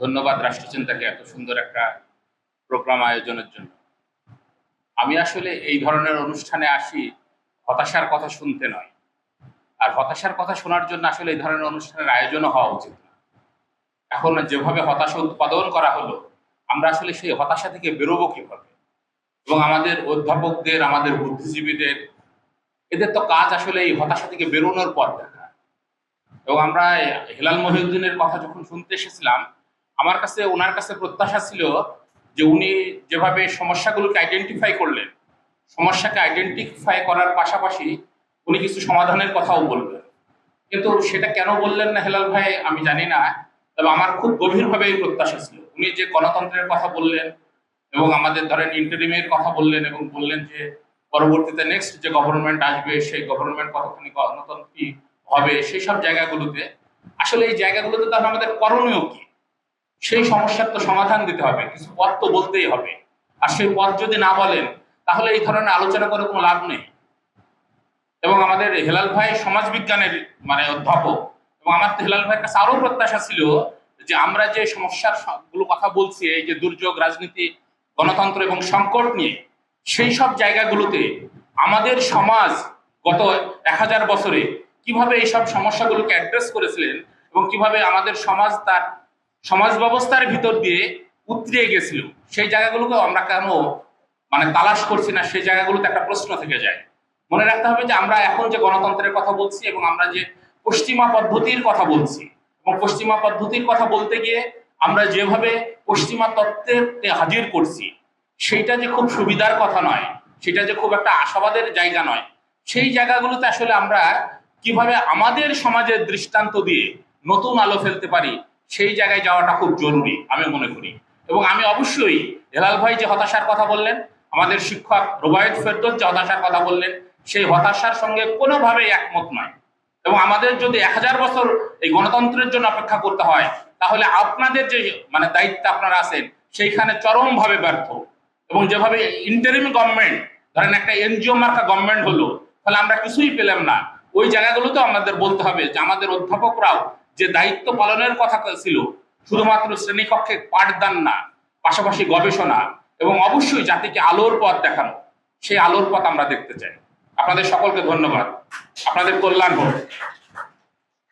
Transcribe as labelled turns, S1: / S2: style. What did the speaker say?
S1: ধন্যবাদ রাষ্ট্রচিন্তাকে এত সুন্দর একটা প্রোগ্রাম আয়োজনের জন্য। আমি আসলে এই ধরনের অনুষ্ঠানে আসি হতাশার কথা শুনতে নয়। আর হতাশার কথা শোনার জন্য আসলে এই ধরনের অনুষ্ঠানের আয়োজনও হওয়া উচিত এখন যেভাবে হতাশা উৎপাদন করা হলো, আমরা আসলে সেই হতাশা থেকে বেরোবো কীভাবে? এবং আমাদের অধ্যাপকদের, আমাদের বুদ্ধিজীবীদের, এদের তো কাজ আসলে এই হতাশা থেকে বেরোনোর পথ দেখা। এবং আমরা হেলাল মহিউদ্দিনের কথা যখন শুনতে এসেছিলাম আমার কাছে, ওনার কাছে প্রত্যাশা ছিল যে উনি যেভাবে সমস্যাগুলোকে আইডেন্টিফাই করলেন, সমস্যাকে আইডেন্টিফাই করার পাশাপাশি উনি কিছু সমাধানের কথাও বলবেন। কিন্তু সেটা কেন বললেন না হেলাল ভাই, আমি জানি না, তবে আমার খুব গভীরভাবে এই প্রত্যাশা ছিল। উনি যে গণতন্ত্রের কথা বললেন এবং আমাদের ধরেন ইন্টারিমের কথা বললেন এবং বললেন যে পরবর্তীতে নেক্সট যে গভর্নমেন্ট আসবে, সেই গভর্নমেন্ট কতখানি গণতন্ত্রী হবে সেই সব জায়গাগুলোতে। আসলে এই জায়গাগুলোতে তাহলে আমাদের করণীয় কি? সেই সমস্যার তো সমাধান দিতে হবে, কিছু পথ তো বলতেই হবে। আর সেই পথ যদি না বলেন, তাহলে এই ধরনের আলোচনা করে কোনো লাভ নেই। এবং আমাদের হেলাল ভাই সমাজবিজ্ঞানের মানে অধ্যাপক, এবং আমার তো হেলাল ভাইয়ের কাছে আরও প্রত্যাশা ছিল যে আমরা যে সমস্যারগুলো কথা বলছি, এই যে দুর্যোগ, রাজনীতি, গণতন্ত্র এবং সংকট নিয়ে, সেই সব জায়গাগুলোতে আমাদের সমাজ গত এক হাজার বছরে কীভাবে এই সব সমস্যাগুলোকে অ্যাড্রেস করেছিলেন এবং কীভাবে আমাদের সমাজ তার সমাজ ব্যবস্থার ভিতর দিয়ে উতরিয়ে গেছিল। সেই জায়গাগুলোকে আমরা কেন মানে তালাশ করছি না? সেই জায়গাগুলোতে একটা প্রশ্ন থেকে যায়। মনে রাখতে হবে যে আমরা এখন যে গণতন্ত্রের কথা বলছি এবং আমরা যে পশ্চিমা পদ্ধতির কথা বলছি, এবং পশ্চিমা পদ্ধতির কথা বলতে গিয়ে আমরা যেভাবে পশ্চিমা তত্ত্বে হাজির করছি, সেইটা যে খুব সুবিধার কথা নয়, সেটা যে খুব একটা আশাবাদের জায়গা নয়। সেই জায়গাগুলোতে আসলে আমরা কীভাবে আমাদের সমাজের দৃষ্টান্ত দিয়ে নতুন আলো ফেলতে পারি সেই জায়গায় যাওয়াটা খুব জরুরি, আমি মনে করি। এবং আমি অবশ্যই হেলাল ভাই যে হতাশার কথা বললেন, আমাদের শিক্ষক রুবায়ত ফেরদৌস যে হতাশার কথা বললেন, সেই হতাশার সঙ্গে কোনোভাবেই একমত নয়। এবং আমাদের যদি এক হাজার বছর এই গণতন্ত্রের জন্য অপেক্ষা করতে হয়, তাহলে আপনাদের যে মানে দায়িত্ব আপনারা আছেন, সেইখানে চরমভাবে ব্যর্থ। এবং যেভাবে ইন্টারিম গভর্নমেন্ট ধরেন একটা এনজিও মার্কা গভর্নমেন্ট হলো, তাহলে আমরা কিছুই পেলাম না। ওই জায়গাগুলোতেও আমাদের বলতে হবে যে আমাদের অধ্যাপকরাও যে দায়িত্ব পালনের কথা ছিল, শুধুমাত্র শ্রেণীকক্ষে পাঠদান না, পাশাপাশি গবেষণা এবং অবশ্যই জাতিকে আলোর পথ দেখানো, সেই আলোর পথ আমরা দেখতে চাই। আপনাদের সকলকে ধন্যবাদ। আপনাদের কল্যাণ হোক।